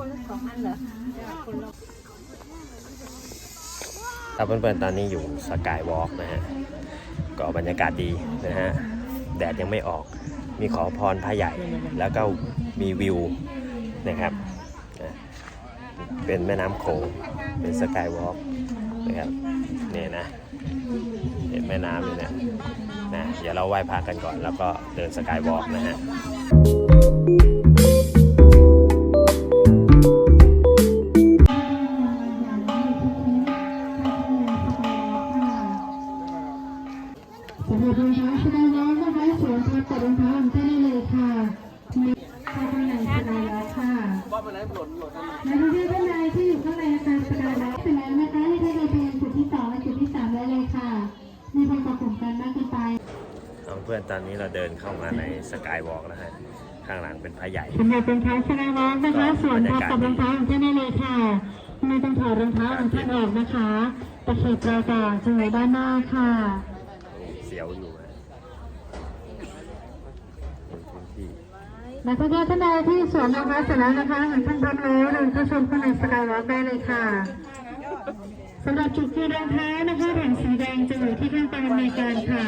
คนละสองอันเหรอคนละครับเพื่อนๆตอนนี้อยู่สกายวอล์กนะฮะ ก็บรรยากาศดีนะฮะ แดดยังไม่ออก มีขอพรพระใหญ่ แล้วก็มีวิวนะครับ เป็นแม่น้ำโขง เป็นสกายวอล์กนะครับเนี่ยนะ เห็นแม่น้ำเลยนะนะ เดี๋ยวเราไหว้พระกันก่อน แล้วก็เดินสกายวอล์กนะฮะ สำหรับรองเท้าสไลด์ล็อนะคะสวมทับกับรองเท้าของเจ้าได้เลยค่ะมีข้างในสไลด์ล็อกค่ะและทุกท่านท่านใดที่อยู่ข้างในอาคารสไลด์ล็อกเสร็จแล้วนะคะให้ท่านเดินไปยังจุดที่สองและจุดที่สามได้เลยค่ะมีคนประกบกันมากเกินไปเอาเพื่อนตอนนี้เราเดินเข้ามาในสกายวอล์กนะฮะข้างหลังเป็นพระใหญ่สำหรับรองเท้าสไลด์ล็อกนะคะสวมทับกับรองเท้าของเจ้าได้เลยค่ะไม่ต้องถอดรองเท้าของท่านออกนะคะตะเข็บราวกาศจะอยู่ด้านหน้าค่ะ ยวอยู่นะเป็นพื้นที่นักท่องเที่ยวท่านใดที่สวมรองเท้าเสร็จแล้วนะคะหันขึ้นรถแล้วเดินเข้าชมข้างในสกายวอล์กได้เลยค่ะสำหรับจุดคือรองเท้านะคะถังสีแดงจะอยู่ที่ข้างกองอำนวยการค่ะ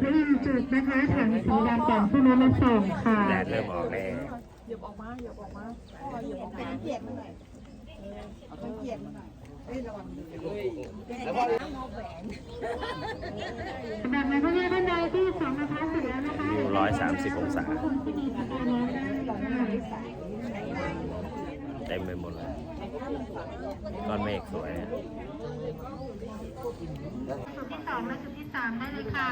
และอีกหนึ่งจุดนะคะถังสีดำก่อนขึ้นรถรับส่งค่ะแดดเริ่มออกแล้วสำหรับนักท่อ งเที่ยวท่านใดที่สวมรองเท้าเสร็จแล้วนะคะวิวร้อยสามสิบองศาที่มีสกายวอล์กได้เลยค่ะเต็มไปหมดเลยก้อนเมฆสวยอะจุดที่สองและจุดที่สามได้เลยค่ะ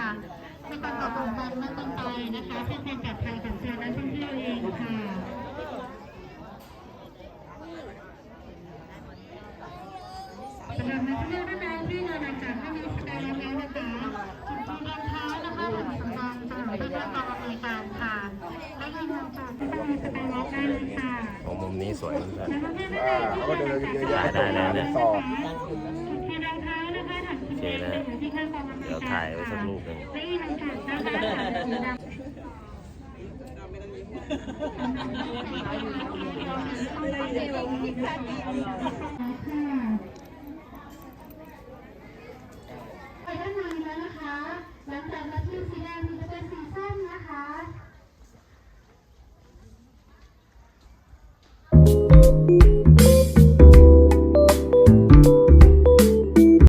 ให้การตกลงกันไม่ต้องไปนะคะเพื่อความปลอดภัยของเจ้านักท่องเที่ยวเองค่ะ สำหรับนักท่องเที่ยวท่านใดที่เดินทางจากท่ามีสกายแล้วนะคะจุดที่รองเท้านะคะหลังสำรองจะอยู่ที่ข้างกองอำนวยการค่ะและอีกหนึ่งจุดที่ต้องมีสกายล็อกได้เลยค่ะของมุมนี้สวยเพื่อนนักท่องเที่ยวท่านใดที่เดินทางจากถ่ายได้แล้วเนี่ยจุดที่รองเท้านะคะถังสีแดงจะอยู่ที่ข้างกองอำนวยการเดี๋ยวถ่ายไว้สักรูปหนึ่งและอีกหนึ่งจุดนะคะถังสีดำไปด้านในแล้วนะคะหลังจากมาที่สีแดงที่